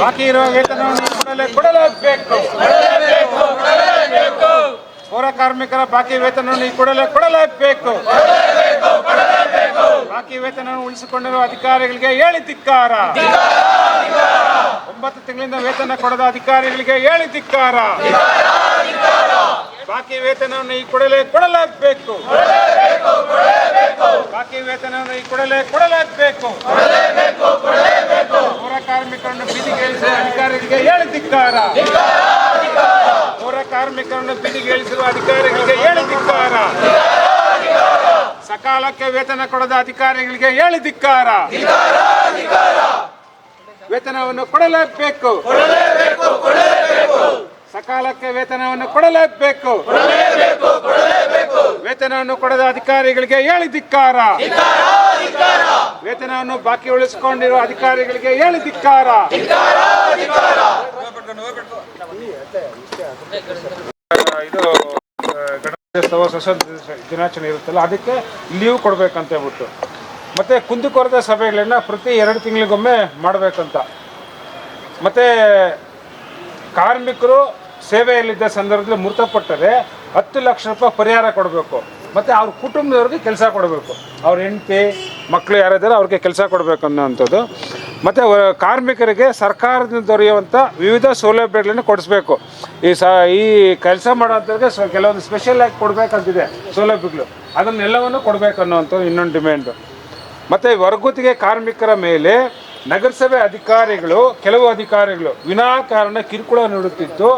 ಬಾಕಿ ಇರುವ ವೇತನವನ್ನು ಕೂಡಲೇ ಕೊಡಲೇಬೇಕು. ಪೌರ ಕಾರ್ಮಿಕರ ಬಾಕಿ ವೇತನವನ್ನು ಈ ಕೂಡಲೇ ಕೊಡಲೇಬೇಕು. ಬಾಕಿ ವೇತನವನ್ನು ಉಳಿಸಿಕೊಂಡಿರುವ ಅಧಿಕಾರಿಗಳಿಗೆ ಹೇಳಿ ಧಿಕ್ಕಾರ ಒಂಬತ್ತು ತಿಂಗಳಿಂದ ವೇತನ ಕೊಡದ ಅಧಿಕಾರಿಗಳಿಗೆ ಹೇಳಿ ಧಿಕ್ಕಾರ ಬಾಕಿ ವೇತನವನ್ನು ಈ ಕೊಡಲೇ ಕೊಡಲೇಬೇಕು. ಬಾಕಿ ವೇತನವನ್ನು ಈ ಕೊಡಲೇ ಕೊಡಲೇಬೇಕು ಪೌರ ಕಾರ್ಮಿಕರನ್ನು ಬೀದಿಗೆ ಇಳಿಸಿದ ಅಧಿಕಾರಿಗಳಿಗೆ ಹೇಳಿ ಧಿಕ್ಕಾರ ಪೌರ ಕಾರ್ಮಿಕರನ್ನು ಬೀದಿಗೆ ಇಳಿಸಿರುವ ಅಧಿಕಾರಿಗಳಿಗೆ ಹೇಳಿ ಧಿಕ್ಕಾರ ಸಕಾಲಕ್ಕೆ ವೇತನ ಕೊಡದ ಅಧಿಕಾರಿಗಳಿಗೆ ಹೇಳಿ ಧಿಕ್ಕಾರ ವೇತನವನ್ನು ಕೊಡಲೇಬೇಕು. ಸಕಾಲಕ್ಕೆ ವೇತನವನ್ನು ಕೊಡಲೇಬೇಕು. ವೇತನವನ್ನು ಕೊಡದ ಅಧಿಕಾರಿಗಳಿಗೆ ಹೇಳಿ ಧಿಕ್ಕಾರ ವೇತನವನ್ನು ಬಾಕಿ ಉಳಿಸಿಕೊಂಡಿರುವ ಅಧಿಕಾರಿಗಳಿಗೆ ಹೇಳಿ ಧಿಕ್ಕಾರ ಇದು ಗಣರಾಜ್ಯೋತ್ಸವ ಸ್ವತಂತ್ರ ದಿನಾಚರಣೆ ಇರುತ್ತಲ್ಲ, ಅದಕ್ಕೆ ಲೀವ್ ಕೊಡಬೇಕಂತ ಹೇಳ್ಬಿಟ್ಟು. ಮತ್ತೆ ಕುಂದುಕೊರತೆ ಸಭೆಗಳನ್ನ ಪ್ರತಿ ಎರಡು ತಿಂಗಳಿಗೊಮ್ಮೆ ಮಾಡಬೇಕಂತ. ಮತ್ತೆ ಕಾರ್ಮಿಕರು ಸೇವೆಯಲ್ಲಿದ್ದ ಸಂದರ್ಭದಲ್ಲಿ ಮೃತಪಟ್ಟರೆ ಹತ್ತು ಲಕ್ಷ ರೂಪಾಯಿ ಪರಿಹಾರ ಕೊಡಬೇಕು. ಮತ್ತು ಅವ್ರ ಕುಟುಂಬದವ್ರಿಗೆ ಕೆಲಸ ಕೊಡಬೇಕು. ಅವ್ರ ಹೆಂಡತಿ ಮಕ್ಕಳು ಯಾರಿದ್ದಾರೆ ಅವ್ರಿಗೆ ಕೆಲಸ ಕೊಡಬೇಕು ಅನ್ನೋವಂಥದ್ದು. ಮತ್ತು ಕಾರ್ಮಿಕರಿಗೆ ಸರ್ಕಾರದಿಂದ ದೊರೆಯುವಂಥ ವಿವಿಧ ಸೌಲಭ್ಯಗಳನ್ನು ಕೊಡಿಸ್ಬೇಕು. ಈ ಸ, ಈ ಕೆಲಸ ಮಾಡೋಂಥವ್ರಿಗೆ ಕೆಲವೊಂದು ಸ್ಪೆಷಲ್ ಆಗಿ ಕೊಡಬೇಕಂತಿದೆ ಸೌಲಭ್ಯಗಳು. ಅದನ್ನೆಲ್ಲವನ್ನು ಕೊಡಬೇಕು ಅನ್ನೋವಂಥದ್ದು ಇನ್ನೊಂದು ಡಿಮ್ಯಾಂಡು ಮತ್ತು ವರ್ಗುತ್ತಿಗೆ ಕಾರ್ಮಿಕರ ಮೇಲೆ ನಗರಸಭೆ ಅಧಿಕಾರಿಗಳು, ಕೆಲವು ಅಧಿಕಾರಿಗಳು ವಿನಾಕಾರಣ ಕಿರುಕುಳ ನೀಡುತ್ತಿದ್ದು,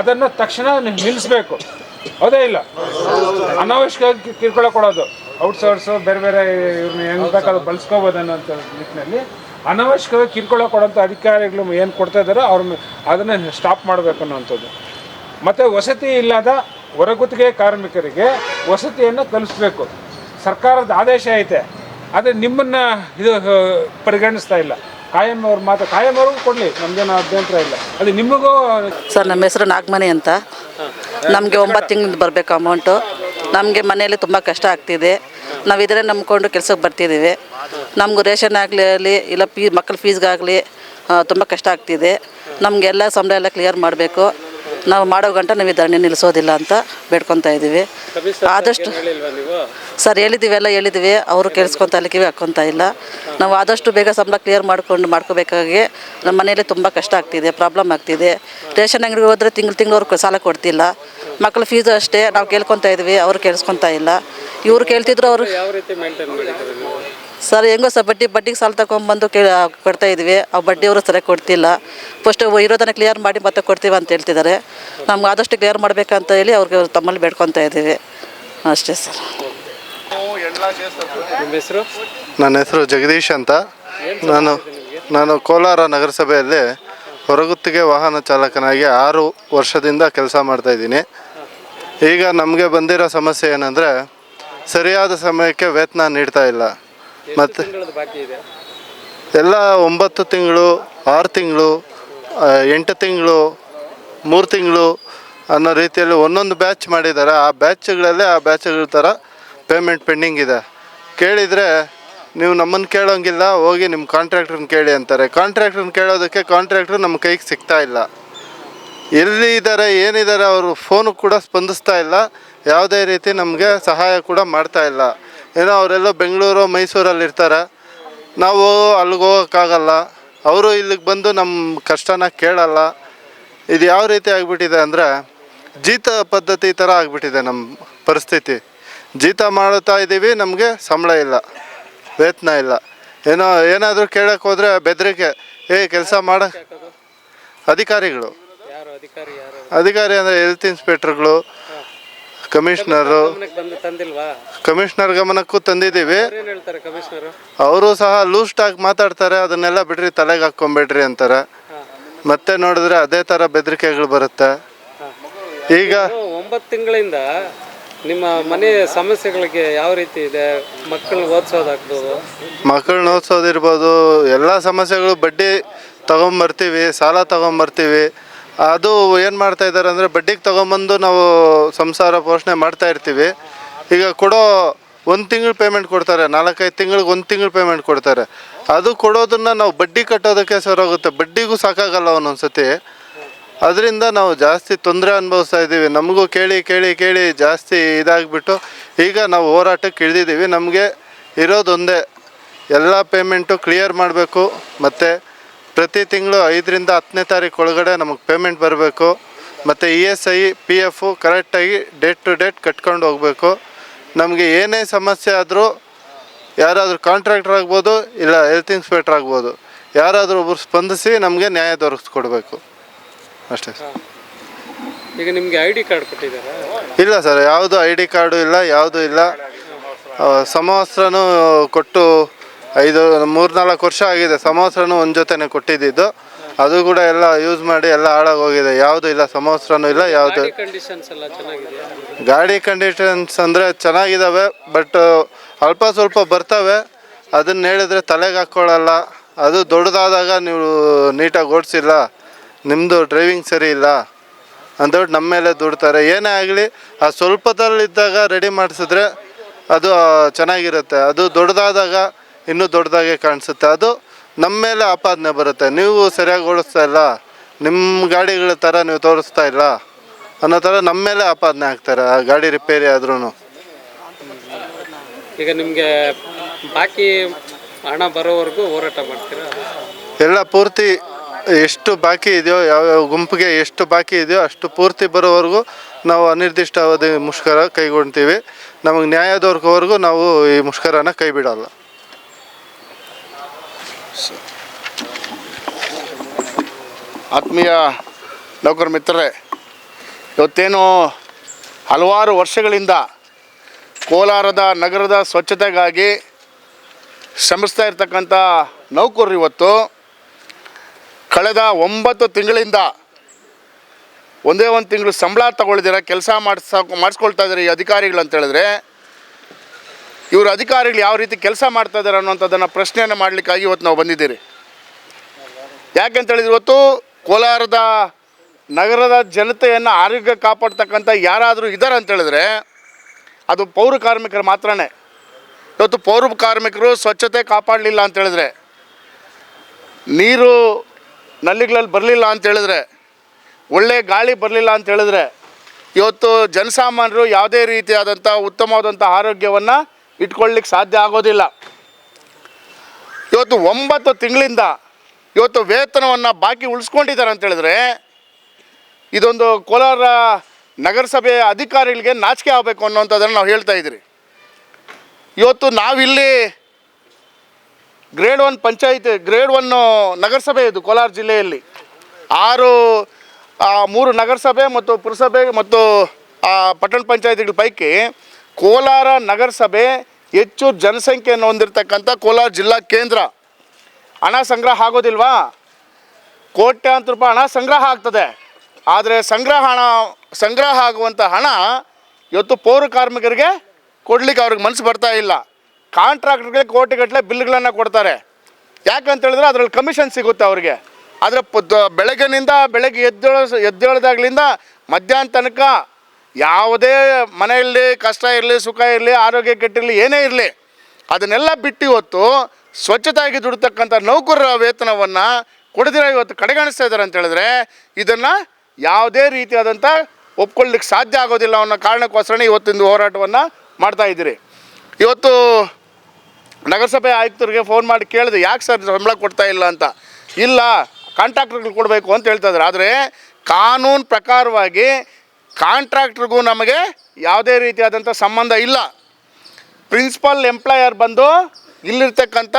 ಅದನ್ನು ತಕ್ಷಣ ನಿಲ್ಲಿಸಬೇಕು. ಹೌದೇ ಇಲ್ಲ? ಅನಾವಶ್ಯಕ ಕಿರುಕುಳ ಕೊಡೋದು. ಔಟ್ಸೋರ್ಸು ಬೇರೆ ಬೇರೆ ಇವ್ರನ್ನ ಹೆಂಗ್ ಬೇಕಾದ್ರೂ ಬಳಸ್ಕೋಬೋದು ಅನ್ನೋಂಥ ನಿಟ್ಟಿನಲ್ಲಿ ಅನಾವಶ್ಯಕವಾಗಿ ಕಿರುಕುಳ ಕೊಡೋಂಥ ಅಧಿಕಾರಿಗಳು ಏನು ಕೊಡ್ತಾ ಇದ್ದಾರೋ ಅವ್ರ ಅದನ್ನು ಸ್ಟಾಪ್ ಮಾಡಬೇಕು ಅನ್ನೋವಂಥದ್ದು. ಮತ್ತು ವಸತಿ ಇಲ್ಲದ ಹೊರಗುತ್ತಿಗೆ ಕಾರ್ಮಿಕರಿಗೆ ವಸತಿಯನ್ನು ಕಲಿಸ್ಬೇಕು. ಸರ್ಕಾರದ ಆದೇಶ ಐತೆ. ಆದರೆ ನಿಮ್ಮನ್ನು ಇದು ಪರಿಗಣಿಸ್ತಾ ಇಲ್ಲ. ಕಾಯಂ ಅವ್ರ ಮಾತು ಕಾಯಂ ಅವ್ರಿಗೂ ಕೊಡಲಿ ನಮ್ಗೇನು ಅಭ್ಯಂತರ ಇಲ್ಲ. ಅದು ನಿಮಗೂ ಸರ್ ನಮ್ಮ ಹೆಸರು ನಾಗಮನೆ ಅಂತ. ನಮಗೆ ಒಂಬತ್ತು ತಿಂಗಳಿಂದ ಬರಬೇಕು ಅಮೌಂಟು ನಮಗೆ ಮನೆಯಲ್ಲಿ ತುಂಬ ಕಷ್ಟ ಆಗ್ತಿದೆ. ನಾವು ಇದನ್ನೇ ನಂಬ್ಕೊಂಡು ಕೆಲಸಕ್ಕೆ ಬರ್ತಿದ್ದೀವಿ. ನಮಗೂ ರೇಷನ್ ಆಗಲಿ ಇಲ್ಲ ಪೀ ಮಕ್ಕಳ ಫೀಸ್ಗಾಗಲಿ ತುಂಬ ಕಷ್ಟ ಆಗ್ತಿದೆ. ನಮಗೆಲ್ಲ ಸಂಬಳ ಎಲ್ಲ ಕ್ಲಿಯರ್ ಮಾಡಬೇಕು. ನಾವು ಮಾಡೋ ಗಂಟ ನಾವು ಧರಣಿ ನಿಲ್ಲಿಸೋದಿಲ್ಲ ಅಂತ ಬೇಡ್ಕೊತಾ ಇದ್ದೀವಿ. ಆದಷ್ಟು ಸರ್ ಹೇಳಿದ್ದೀವಿ ಎಲ್ಲ ಹೇಳಿದ್ದೀವಿ. ಅವರು ಕೇಳಿಸ್ಕೊತ ಕಿವಿ ಹಾಕ್ಕೊತಾ ಇಲ್ಲ. ನಾವು ಆದಷ್ಟು ಬೇಗ ಸಂಬಳ ಕ್ಲಿಯರ್ ಮಾಡ್ಕೊಂಡು ಮಾಡ್ಕೋಬೇಕಾಗಿ ನಮ್ಮ ಮನೆಯಲ್ಲಿ ತುಂಬ ಕಷ್ಟ ಆಗ್ತಿದೆ ಪ್ರಾಬ್ಲಮ್ ಆಗ್ತಿದೆ. ರೇಷನ್ ಅಂಗಡಿಗೆ ಹೋದರೆ ತಿಂಗಳು ಅವ್ರಿಗೆ ಸಾಲ ಕೊಡ್ತಿಲ್ಲ. ಮಕ್ಕಳ ಫೀಸು ಅಷ್ಟೇ ನಾವು ಕೇಳ್ಕೊತಾ ಇದ್ವಿ ಅವ್ರು ಕೇಳಿಸ್ಕೊತಾ ಇಲ್ಲ. ಇವ್ರು ಕೇಳ್ತಿದ್ರು ಅವರು ಯಾವ ರೀತಿ ಮೇಂಟೈನ್ ಮಾಡಿದ್ದಾರೆ ನೀವು? ಸರ್ ಹೆಂಗೋ ಸರ್ ಬಡ್ಡಿ ಬಡ್ಡಿಗೆ ಸಾಲ ತಗೊಂಡ್ಬಂದು ಕೇ ಕೊಡ್ತಾ ಇದ್ವಿ. ಆ ಬಡ್ಡಿಯವರು ಸರಿಯಾಗಿ ಕೊಡ್ತಿಲ್ಲ. ಫಸ್ಟ್ ಇರೋದನ್ನ ಕ್ಲಿಯರ್ ಮಾಡಿ ಮತ್ತೆ ಕೊಡ್ತೀವಿ ಅಂತ ಹೇಳ್ತಿದ್ದಾರೆ. ನಮ್ಗೆ ಆದಷ್ಟು ಕ್ಲಿಯರ್ ಮಾಡಬೇಕಂತ ಹೇಳಿ ಅವ್ರಿಗೆ ತಮ್ಮಲ್ಲಿ ಬೇಡ್ಕೊತಾ ಇದ್ದೀವಿ. ಅಷ್ಟೇ ಸರ್. ನಿಮ್ಮ ಹೆಸರು? ನನ್ನ ಹೆಸರು ಜಗದೀಶ್ ಅಂತ. ನಾನು ನಾನು ಕೋಲಾರ ನಗರಸಭೆಯಲ್ಲಿ ಹೊರಗುತ್ತಿಗೆ ವಾಹನ ಚಾಲಕನಾಗಿ ಆರು ವರ್ಷದಿಂದ ಕೆಲಸ ಮಾಡ್ತಾಯಿದ್ದೀನಿ ಈಗ ನಮಗೆ ಬಂದಿರೋ ಸಮಸ್ಯೆ ಏನಂದರೆ ಸರಿಯಾದ ಸಮಯಕ್ಕೆ ವೇತನ ನೀಡ್ತಾ ಇಲ್ಲ. ಮತ್ತು ಎಲ್ಲ ಒಂಬತ್ತು ತಿಂಗಳು ಆರು ತಿಂಗಳು ಎಂಟು ತಿಂಗಳು ಮೂರು ತಿಂಗಳು ಅನ್ನೋ ರೀತಿಯಲ್ಲಿ ಒಂದೊಂದು ಬ್ಯಾಚ್ ಮಾಡಿದ್ದಾರೆ. ಆ ಬ್ಯಾಚ್ಗಳಲ್ಲೇ ಆ ಬ್ಯಾಚ್ಗಳ ಥರ ಪೇಮೆಂಟ್ ಪೆಂಡಿಂಗ್ ಇದೆ. ಕೇಳಿದರೆ ನೀವು ನಮ್ಮನ್ನು ಕೇಳೋಂಗಿಲ್ಲ ಹೋಗಿ ನಿಮ್ಮ ಕಾಂಟ್ರಾಕ್ಟ್ರನ್ನ ಕೇಳಿ ಅಂತಾರೆ. ಕಾಂಟ್ರಾಕ್ಟ್ರನ್ನ ಕೇಳೋದಕ್ಕೆ ಕಾಂಟ್ರಾಕ್ಟ್ರು ನಮ್ಮ ಕೈಗೆ ಸಿಗ್ತಾ ಇಲ್ಲ. ಎಲ್ಲಿ ಇದ್ದಾರೆ ಏನಿದ್ದಾರೆ ಅವರು ಫೋನು ಕೂಡ ಸ್ಪಂದಿಸ್ತಾ ಇಲ್ಲ. ಯಾವುದೇ ರೀತಿ ನಮಗೆ ಸಹಾಯ ಕೂಡ ಮಾಡ್ತಾ ಇಲ್ಲ. ಏನೋ ಅವರೆಲ್ಲ ಬೆಂಗಳೂರು, ಮೈಸೂರಲ್ಲಿ ಇರ್ತಾರೆ. ನಾವು ಅಲ್ಲಿಗೆ ಹೋಗೋಕ್ಕಾಗಲ್ಲ. ಅವರು ಇಲ್ಲಿಗೆ ಬಂದು ನಮ್ಮ ಕಷ್ಟನ ಕೇಳಲ್ಲ. ಇದು ಯಾವ ರೀತಿ ಆಗಿಬಿಟ್ಟಿದೆ ಅಂದರೆ ಜೀತ ಪದ್ಧತಿ ಥರ ಆಗಿಬಿಟ್ಟಿದೆ ನಮ್ಮ ಪರಿಸ್ಥಿತಿ. ಜೀತ ಮಾಡುತ್ತಾ ಇದ್ದೀವಿ, ನಮಗೆ ಸಂಬಳ ಇಲ್ಲ, ವೇತನ ಇಲ್ಲ. ಏನೋ ಏನಾದರೂ ಕೇಳೋಕ್ಕೆ ಹೋದರೆ ಬೆದರಿಕೆ, ಏ, ಕೆಲಸ ಮಾಡ. ಅಧಿಕಾರಿಗಳು. ಅಧಿಕಾರಿ ಯಾರು? ಅಧಿಕಾರಿ ಅಂದರೆ ಹೆಲ್ತ್ ಇನ್ಸ್ಪೆಕ್ಟರ್ಗಳು ಕಮಿಷನರು ಗಮನಕ್ಕೆ ಬಂದು ತಂದಿಲ್ವಾ? ಕಮಿಷನರ್ ಗಮನಕ್ಕೂ ತಂದಿದ್ದೀವಿ. ಏನ್ ಹೇಳ್ತಾರೆ ಕಮಿಷನರು ಅವರು ಸಹ ಲೂಸ್ ಸ್ಟಾಕ್ ಮಾತಾಡ್ತಾರೆ ಅದನ್ನೆಲ್ಲ ಬಿಡ್ರಿ ತಲೆಗೆ ಹಾಕ್ಕೊಂಬೇಡ್ರಿ ಅಂತಾರೆ. ಮತ್ತೆ ನೋಡಿದ್ರೆ ಅದೇ ಥರ ಬೆದರಿಕೆಗಳು ಬರುತ್ತೆ. ಈಗ ಒಂಬತ್ತು ತಿಂಗಳಿಂದ ನಿಮ್ಮ ಮನೆ ಸಮಸ್ಯೆಗಳಿಗೆ ಯಾವ ರೀತಿ ಇದೆ? ಮಕ್ಕಳು ಓದಿಸೋದಾಗ್ಬೋದು ಮಕ್ಕಳನ್ನ ಓದಿಸೋದಿರ್ಬೋದು ಎಲ್ಲ ಸಮಸ್ಯೆಗಳು ಬಡ್ಡಿ ತಗೊಂಬರ್ತೀವಿ ಸಾಲ ತೊಗೊಂಬರ್ತೀವಿ. ಅದು ಏನು ಮಾಡ್ತಾ ಇದ್ದಾರೆ ಅಂದರೆ ಬಡ್ಡಿಗೆ ತೊಗೊಂಬಂದು ನಾವು ಸಂಸಾರ ಪೋಷಣೆ ಮಾಡ್ತಾ ಇರ್ತೀವಿ. ಈಗ ಕೊಡೋ ಒಂದು ತಿಂಗಳು ಪೇಮೆಂಟ್ ಕೊಡ್ತಾರೆ, ನಾಲ್ಕೈದು ತಿಂಗಳಿಗೆ ಒಂದು ತಿಂಗಳು ಪೇಮೆಂಟ್ ಕೊಡ್ತಾರೆ. ಅದು ಕೊಡೋದನ್ನು ನಾವು ಬಡ್ಡಿ ಕಟ್ಟೋದಕ್ಕೆ ಸರೋಗುತ್ತೆ ಬಡ್ಡಿಗೂ ಸಾಕಾಗಲ್ಲ ಒಂದೊಂದು ಸತಿ ಅದರಿಂದ ನಾವು ಜಾಸ್ತಿ ತೊಂದರೆ ಅನುಭವಿಸ್ತಾ ಇದ್ದೀವಿ. ನಮಗೂ ಕೇಳಿ ಕೇಳಿ ಕೇಳಿ ಜಾಸ್ತಿ ಇದಾಗಿಬಿಟ್ಟು ಈಗ ನಾವು ಹೋರಾಟಕ್ಕೆ ಇಳಿದಿದ್ದೀವಿ. ನಮಗೆ ಇರೋದೊಂದೇ. ಎಲ್ಲ ಪೇಮೆಂಟು ಕ್ಲಿಯರ್ ಮಾಡಬೇಕು. ಮತ್ತು ಪ್ರತಿ ತಿಂಗಳು ಐದರಿಂದ ಹತ್ತನೇ ತಾರೀಕು ಒಳಗಡೆ ನಮಗೆ ಪೇಮೆಂಟ್ ಬರಬೇಕು. ಮತ್ತು E S I P F ಕರೆಕ್ಟಾಗಿ ಡೇಟ್ ಟು ಡೇಟ್ ಕಟ್ಕೊಂಡು ಹೋಗಬೇಕು. ನಮಗೆ ಏನೇ ಸಮಸ್ಯೆ ಆದರೂ ಯಾರಾದರೂ ಕಾಂಟ್ರಾಕ್ಟರ್ ಆಗ್ಬೋದು ಇಲ್ಲ ಹೆಲ್ತ್ ಇನ್ಸ್ಪೆಕ್ಟರ್ ಆಗ್ಬೋದು ಯಾರಾದರೂ ಒಬ್ಬರು ಸ್ಪಂದಿಸಿ ನಮಗೆ ನ್ಯಾಯ ದೊರಕಿಸ್ಕೊಡ್ಬೇಕು. ಅಷ್ಟೇ ಸರ್. ಈಗ ನಿಮಗೆ ಐ ಡಿ ಕಾರ್ಡ್ ಕೊಟ್ಟಿದ್ದಾರೆ ಇಲ್ಲ ಸರ್ ಯಾವುದು ಐ ಡಿ ಕಾರ್ಡು ಇಲ್ಲ ಯಾವುದೂ ಇಲ್ಲ. ಸಮವಸ್ತ್ರನೂ ಕೊಟ್ಟು ಐದು ಮೂರ್ನಾಲ್ಕು ವರ್ಷ ಆಗಿದೆ. ಸಮವಸ್ತ್ರನೂ ಒಂದು ಜೊತೆನೆ ಕೊಟ್ಟಿದ್ದು ಅದು ಕೂಡ ಎಲ್ಲ ಯೂಸ್ ಮಾಡಿ ಎಲ್ಲ ಹಾಳಾಗೋಗಿದೆ ಯಾವುದು ಇಲ್ಲ ಸಮವಸ್ತ್ರನೂ ಇಲ್ಲ ಯಾವುದು ಗಾಡಿ ಕಂಡೀಷನ್ಸ್ ಅಂದರೆ ಚೆನ್ನಾಗಿದ್ದಾವೆ ಬಟ್ ಅಲ್ಪ ಸ್ವಲ್ಪ ಬರ್ತವೆ. ಅದನ್ನ ಹೇಳಿದ್ರೆ ತಲೆಗೆ ಹಾಕ್ಕೊಳ್ಳಲ್ಲ ಅದು ದೊಡ್ಡದಾದಾಗ ನೀವು ನೀಟಾಗಿ ಓಡಿಸಿಲ್ಲ. ನಿಮ್ಮದು ಡ್ರೈವಿಂಗ್ ಸರಿ ಇಲ್ಲ ಅಂದ್ಬಿಟ್ಟು ನಮ್ಮ ಮೇಲೆ ದುಡ್ತಾರೆ. ಏನೇ ಆಗಲಿ ಆ ಸ್ವಲ್ಪದಲ್ಲಿದ್ದಾಗ ರೆಡಿ ಮಾಡಿಸಿದ್ರೆ ಅದು ಚೆನ್ನಾಗಿರುತ್ತೆ. ಅದು ದೊಡ್ಡದಾದಾಗ ಇನ್ನೂ ದೊಡ್ಡದಾಗೆ ಕಾಣಿಸುತ್ತೆ. ಅದು ನಮ್ಮ ಮೇಲೆ ಆಪಾದನೆ ಬರುತ್ತೆ. ನೀವು ಸರಿಯಾಗಿ ಓಡಿಸ್ತಾ ಇಲ್ಲ? ನಿಮ್ಮ ಗಾಡಿಗಳ ಥರ ನೀವು ತೋರಿಸ್ತಾ ಇಲ್ಲ? ಅನ್ನೋ ಥರ ನಮ್ಮ ಮೇಲೆ ಆಪಾದನೆ ಆಗ್ತಾರೆ ಆ ಗಾಡಿ ರಿಪೇರಿ ಆದ್ರೂ ಈಗ ನಿಮಗೆ ಬಾಕಿ ಹಣ ಬರೋವರೆಗೂ ಹೋರಾಟ ಮಾಡ್ತೀರಾ? ಎಲ್ಲ ಪೂರ್ತಿ ಎಷ್ಟು ಬಾಕಿ ಇದೆಯೋ ಯಾವ್ಯಾವ ಗುಂಪಿಗೆ ಎಷ್ಟು ಬಾಕಿ ಇದೆಯೋ ಅಷ್ಟು ಪೂರ್ತಿ ಬರೋವರೆಗೂ ನಾವು ಅನಿರ್ದಿಷ್ಟ ಅವಧಿ ಮುಷ್ಕರ ಕೈಗೊಳ್ತೀವಿ. ನಮಗೆ ನ್ಯಾಯ ದೊರಕೋವರೆಗೂ ನಾವು ಈ ಮುಷ್ಕರನ ಕೈ ಬಿಡಲ್ಲ. ಆತ್ಮೀಯ ನೌಕರ ಮಿತ್ರರೇ, ಇವತ್ತೇನು ಹಲವಾರು ವರ್ಷಗಳಿಂದ ಕೋಲಾರದ ನಗರದ ಸ್ವಚ್ಛತೆಗಾಗಿ ಶ್ರಮಿಸ್ತಾ ಇರ್ತಕ್ಕಂಥ ನೌಕರರು ಇವತ್ತು ಕಳೆದ ಒಂಬತ್ತು ತಿಂಗಳಿಂದ ಒಂದೇ ಒಂದು ತಿಂಗಳು ಸಂಬಳ ತಗೊಳ್ದಿರ, ಕೆಲಸ ಮಾಡಿಸ, ಮಾಡಿಸ್ಕೊಳ್ತಾ ಇದ್ದಾರೆ ಈ ಅಧಿಕಾರಿಗಳು ಅಂತ ಹೇಳಿದ್ರೆ ಇವರು ಅಧಿಕಾರಿಗಳು ಯಾವ ರೀತಿ ಕೆಲಸ ಮಾಡ್ತಾ ಇದ್ದಾರೆ ಅನ್ನೋಂಥದ್ದನ್ನು ಪ್ರಶ್ನೆಯನ್ನು ಮಾಡಲಿಕ್ಕಾಗಿ ಇವತ್ತು ನಾವು ಬಂದಿದ್ದೀರಿ. ಯಾಕೆಂತೇಳಿದ್ರೆ ಇವತ್ತು ಕೋಲಾರದ ನಗರದ ಜನತೆಯನ್ನು ಆರೋಗ್ಯ ಕಾಪಾಡ್ತಕ್ಕಂಥ ಯಾರಾದರೂ ಇದ್ದಾರೆ ಅಂತೇಳಿದ್ರೆ ಅದು ಪೌರ ಕಾರ್ಮಿಕರು ಮಾತ್ರನೇ. ಇವತ್ತು ಪೌರ ಕಾರ್ಮಿಕರು ಸ್ವಚ್ಛತೆ ಕಾಪಾಡಲಿಲ್ಲ ಅಂತೇಳಿದ್ರೆ ನೀರು ನಲ್ಲಿಗಳಲ್ಲಿ ಬರಲಿಲ್ಲ ಅಂತೇಳಿದ್ರೆ ಒಳ್ಳೆ ಗಾಳಿ ಬರಲಿಲ್ಲ ಅಂತ ಹೇಳಿದ್ರೆ, ಇವತ್ತು ಜನಸಾಮಾನ್ಯರು ಯಾವುದೇ ರೀತಿಯಾದಂಥ ಉತ್ತಮವಾದಂಥ ಆರೋಗ್ಯವನ್ನು ಇಟ್ಕೊಳ್ಳಿಕ್ಕೆ ಸಾಧ್ಯ ಆಗೋದಿಲ್ಲ. ಇವತ್ತು ಒಂಬತ್ತು ತಿಂಗಳಿಂದ ಇವತ್ತು ವೇತನವನ್ನು ಬಾಕಿ ಉಳಿಸ್ಕೊಂಡಿದ್ದಾರೆ ಅಂತ ಹೇಳಿದ್ರೆ ಇದೊಂದು ಕೋಲಾರ ನಗರಸಭೆ ಅಧಿಕಾರಿಗಳಿಗೆ ನಾಚಿಕೆ ಆಗಬೇಕು ಅನ್ನೋಂಥದ್ದನ್ನು ನಾವು ಹೇಳ್ತಾ ಇದ್ದೀರಿ. ಇವತ್ತು ನಾವಿಲ್ಲಿ grade one panchayat, grade one ನಗರಸಭೆ ಇದು ಕೋಲಾರ ಜಿಲ್ಲೆಯಲ್ಲಿ. ಆರು ಮೂರು ನಗರಸಭೆ ಮತ್ತು ಪುರಸಭೆ ಮತ್ತು ಪಟ್ಟಣ ಪಂಚಾಯತಿಗಳ ಪೈಕಿ ಕೋಲಾರ ನಗರಸಭೆ ಹೆಚ್ಚು ಜನಸಂಖ್ಯೆಯನ್ನು ಹೊಂದಿರತಕ್ಕಂಥ ಕೋಲಾರ ಜಿಲ್ಲಾ ಕೇಂದ್ರ. ಹಣ ಸಂಗ್ರಹ ಆಗೋದಿಲ್ವಾ? ಕೋಟ್ಯಾಂತರ ರೂಪಾಯಿ ಹಣ ಸಂಗ್ರಹ ಆಗ್ತದೆ. ಆದರೆ ಸಂಗ್ರಹ ಹಣ, ಸಂಗ್ರಹ ಆಗುವಂಥ ಹಣ ಇವತ್ತು ಪೌರ ಕಾರ್ಮಿಕರಿಗೆ ಕೊಡಲಿಕ್ಕೆ ಅವ್ರಿಗೆ ಮನಸ್ಸು ಬರ್ತಾ ಇಲ್ಲ. ಕಾಂಟ್ರಾಕ್ಟರ್ಗೆ ಕೋಟಿಗಟ್ಟಲೆ ಬಿಲ್ಗಳನ್ನು ಕೊಡ್ತಾರೆ. ಯಾಕಂತ ಹೇಳಿದ್ರೆ ಅದರಲ್ಲಿ ಕಮಿಷನ್ ಸಿಗುತ್ತೆ ಅವ್ರಿಗೆ. ಆದರೆ ಬೆಳಗ್ಗಿನಿಂದ ಬೆಳಗ್ಗೆ ಎದ್ದೇಳ ಎದ್ದೇಳ್ದಾಗ್ಲಿಂದ ಮಧ್ಯಾಹ್ನ ತನಕ ಯಾವುದೇ ಮನೆಯಲ್ಲಿ ಕಷ್ಟ ಇರಲಿ, ಸುಖ ಇರಲಿ, ಆರೋಗ್ಯ ಕೆಟ್ಟಿರಲಿ ಏನೇ ಇರಲಿ, ಅದನ್ನೆಲ್ಲ ಬಿಟ್ಟು ಇವತ್ತು ಸ್ವಚ್ಛತೆಯಾಗಿ ದುಡಿತಕ್ಕಂಥ ನೌಕರರ ವೇತನವನ್ನು ಕೊಡದಿರ ಇವತ್ತು ಕಡೆಗಣಿಸ್ತಾ ಇದ್ದಾರೆ ಅಂತ ಹೇಳಿದ್ರೆ ಇದನ್ನು ಯಾವುದೇ ರೀತಿಯಾದಂಥ ಒಪ್ಕೊಳ್ಳಿಕ್ಕೆ ಸಾಧ್ಯ ಆಗೋದಿಲ್ಲ ಅನ್ನೋ ಕಾರಣಕ್ಕೋಸ್ಕರ ಇವತ್ತಿಂದು ಹೋರಾಟವನ್ನು ಮಾಡ್ತಾ ಇದ್ದೀರಿ. ಇವತ್ತು ನಗರಸಭೆ ಆಯುಕ್ತರಿಗೆ ಫೋನ್ ಮಾಡಿ ಕೇಳಿದೆ, ಯಾಕೆ ಸರ್ ಸಂಬಳ ಕೊಡ್ತಾ ಇಲ್ಲ ಅಂತ? ಇಲ್ಲ, ಕಾಂಟ್ರಾಕ್ಟರ್ಗಳು ಕೊಡಬೇಕು ಅಂತ ಹೇಳ್ತಾ ಇದ್ದಾರೆ. ಆದರೆ ಕಾನೂನು ಪ್ರಕಾರವಾಗಿ ಕಾಂಟ್ರಾಕ್ಟ್ರಿಗೂ ನಮಗೆ ಯಾವುದೇ ರೀತಿಯಾದಂಥ ಸಂಬಂಧ ಇಲ್ಲ. ಪ್ರಿನ್ಸಿಪಲ್ ಎಂಪ್ಲಾಯರ್ ಬಂದು ಇಲ್ಲಿರ್ತಕ್ಕಂಥ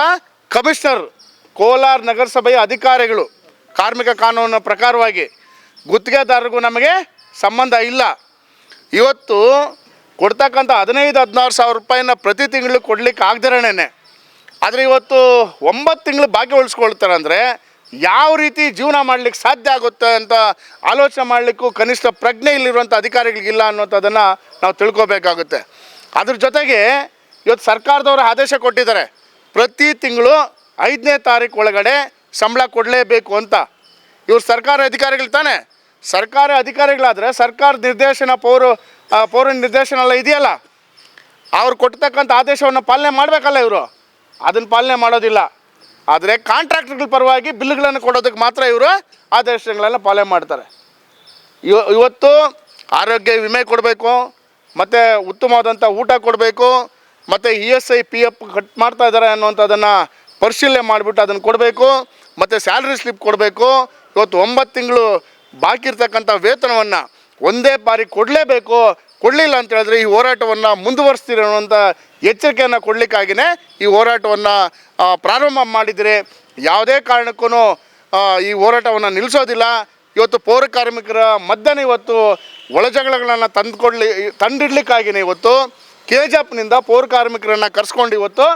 ಕಮಿಷನರ್ ಕೋಲಾರ ನಗರಸಭೆಯ ಅಧಿಕಾರಿಗಳು, ಕಾರ್ಮಿಕ ಕಾನೂನಿನ ಪ್ರಕಾರವಾಗಿ ಗುತ್ತಿಗೆದಾರರಿಗೂ ನಮಗೆ ಸಂಬಂಧ ಇಲ್ಲ. ಇವತ್ತು ಕೊಡ್ತಕ್ಕಂಥ ಹದಿನೈದು, ಹದಿನಾರು ಸಾವಿರ ರೂಪಾಯಿನ ಪ್ರತಿ ತಿಂಗಳು ಕೊಡಲಿಕ್ಕೆ ಆಗದಿರೋಣೆ ಆದರೆ ಇವತ್ತು ಒಂಬತ್ತು ತಿಂಗಳು ಬಾಕಿ ಉಳಿಸ್ಕೊಳ್ತಾರೆ ಅಂದರೆ ಯಾವ ರೀತಿ ಜೀವನ ಮಾಡಲಿಕ್ಕೆ ಸಾಧ್ಯ ಆಗುತ್ತೆ ಅಂತ ಆಲೋಚನೆ ಮಾಡಲಿಕ್ಕೂ ಕನಿಷ್ಠ ಪ್ರಜ್ಞೆ ಇಲ್ಲಿರುವಂಥ ಅಧಿಕಾರಿಗಳಿಗಿಲ್ಲ ಅನ್ನೋಂಥದ್ದನ್ನು ನಾವು ತಿಳ್ಕೊಬೇಕಾಗುತ್ತೆ. ಅದ್ರ ಜೊತೆಗೆ ಇವತ್ತು ಸರ್ಕಾರದವರು ಆದೇಶ ಕೊಟ್ಟಿದ್ದಾರೆ. ಪ್ರತಿ ತಿಂಗಳು ಐದನೇ ತಾರೀಕು ಒಳಗಡೆ ಸಂಬಳ ಕೊಡಲೇಬೇಕು ಅಂತ. ಇವ್ರು ಸರ್ಕಾರ ಅಧಿಕಾರಿಗಳು ತಾನೆ. ಸರ್ಕಾರ ಅಧಿಕಾರಿಗಳಾದರೆ ಸರ್ಕಾರ ನಿರ್ದೇಶನ ಪೌರ ಪೌರ ನಿರ್ದೇಶನ ಎಲ್ಲ ಇದೆಯಲ್ಲ? ಅವ್ರು ಕೊಡ್ತಕ್ಕಂಥ ಆದೇಶವನ್ನು ಪಾಲನೆ ಮಾಡಬೇಕಲ್ಲ ಇವರು. ಅದನ್ನು ಪಾಲನೆ ಮಾಡೋದಿಲ್ಲ. ಆದರೆ ಕಾಂಟ್ರಾಕ್ಟ್ಗಳ ಪರವಾಗಿ ಬಿಲ್ಗಳನ್ನು ಕೊಡೋದಕ್ಕೆ ಮಾತ್ರ ಇವರು ಆದೇಶಗಳನ್ನು ಪಾಲನೆ ಮಾಡ್ತಾರೆ. ಇವ, ಇವತ್ತು ಆರೋಗ್ಯ ವಿಮೆ ಕೊಡಬೇಕು, ಮತ್ತು ಉತ್ತಮವಾದಂಥ ಊಟ ಕೊಡಬೇಕು, ಮತ್ತು E S I, P F cut ಮಾಡ್ತಾ ಇದ್ದಾರೆ ಅನ್ನುವಂಥದ್ದನ್ನು ಪರಿಶೀಲನೆ ಮಾಡಿಬಿಟ್ಟು ಅದನ್ನು ಕೊಡಬೇಕು, ಮತ್ತು ಸ್ಯಾಲ್ರಿ ಸ್ಲಿಪ್ ಕೊಡಬೇಕು, ಇವತ್ತು ಒಂಬತ್ತು ತಿಂಗಳು ಬಾಕಿ ಇರ್ತಕ್ಕಂಥ ವೇತನವನ್ನು ಒಂದೇ ಬಾರಿ ಕೊಡಲೇಬೇಕು ಕೊಡಲಿಲ್ಲ ಅಂತ ಹೇಳಿದ್ರೆ ಈ ಹೋರಾಟವನ್ನು ಮುಂದುವರಿಸ್ತೀರಿ ಅನ್ನೋಂಥ ಎಚ್ಚರಿಕೆಯನ್ನು ಕೊಡಲಿಕ್ಕಾಗಿಯೇ ಈ ಹೋರಾಟವನ್ನು ಪ್ರಾರಂಭ ಮಾಡಿದರೆ ಯಾವುದೇ ಕಾರಣಕ್ಕೂ ಈ ಹೋರಾಟವನ್ನು ನಿಲ್ಲಿಸೋದಿಲ್ಲ ಇವತ್ತು ಪೌರ ಕಾರ್ಮಿಕರ ಮಧ್ಯಾಹ್ನ ಇವತ್ತು ಒಳಜಗಳಗಳನ್ನು ತಂದುಕೊಡ್ಲಿ ತಂದಿಡ್ಲಿಕ್ಕಾಗಿಯೇ ಇವತ್ತು ಕೆ ಜಿ ಎಫ್ನಿಂದ ಪೌರ ಕಾರ್ಮಿಕರನ್ನು ಕರೆಸ್ಕೊಂಡು ಇವತ್ತು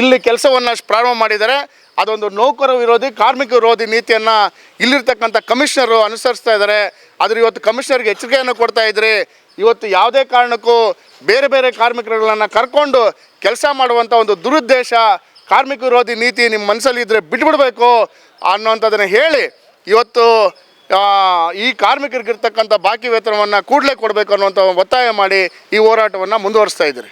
ಇಲ್ಲಿ ಕೆಲಸವನ್ನು ಪ್ರಾರಂಭ ಮಾಡಿದ್ದಾರೆ. ಅದೊಂದು ನೌಕರ ವಿರೋಧಿ, ಕಾರ್ಮಿಕ ವಿರೋಧಿ ನೀತಿಯನ್ನು ಇಲ್ಲಿರ್ತಕ್ಕಂಥ ಕಮಿಷನರು ಅನುಸರಿಸ್ತಾ ಇದ್ದಾರೆ. ಆದರೆ ಇವತ್ತು ಕಮಿಷನರ್ಗೆ ಎಚ್ಚರಿಕೆಯನ್ನು ಕೊಡ್ತಾ ಇದ್ರಿ. ಇವತ್ತು ಯಾವುದೇ ಕಾರಣಕ್ಕೂ ಬೇರೆ ಬೇರೆ ಕಾರ್ಮಿಕರುಗಳನ್ನು ಕರ್ಕೊಂಡು ಕೆಲಸ ಮಾಡುವಂಥ ಒಂದು ದುರುದ್ದೇಶ, ಕಾರ್ಮಿಕ ವಿರೋಧಿ ನೀತಿ ನಿಮ್ಮ ಮನಸ್ಸಲ್ಲಿ ಇದ್ದರೆ ಬಿಟ್ಬಿಡ್ಬೇಕು ಅನ್ನೋಂಥದ್ದನ್ನು ಹೇಳಿ ಇವತ್ತು ಈ ಕಾರ್ಮಿಕರಿಗಿರ್ತಕ್ಕಂಥ ಬಾಕಿ ವೇತನವನ್ನು ಕೂಡಲೇ ಕೊಡಬೇಕು ಅನ್ನುವಂಥ ಒತ್ತಾಯ ಮಾಡಿ ಈ ಹೋರಾಟವನ್ನು ಮುಂದುವರಿಸ್ತಾ ಇದ್ದಾರೆ.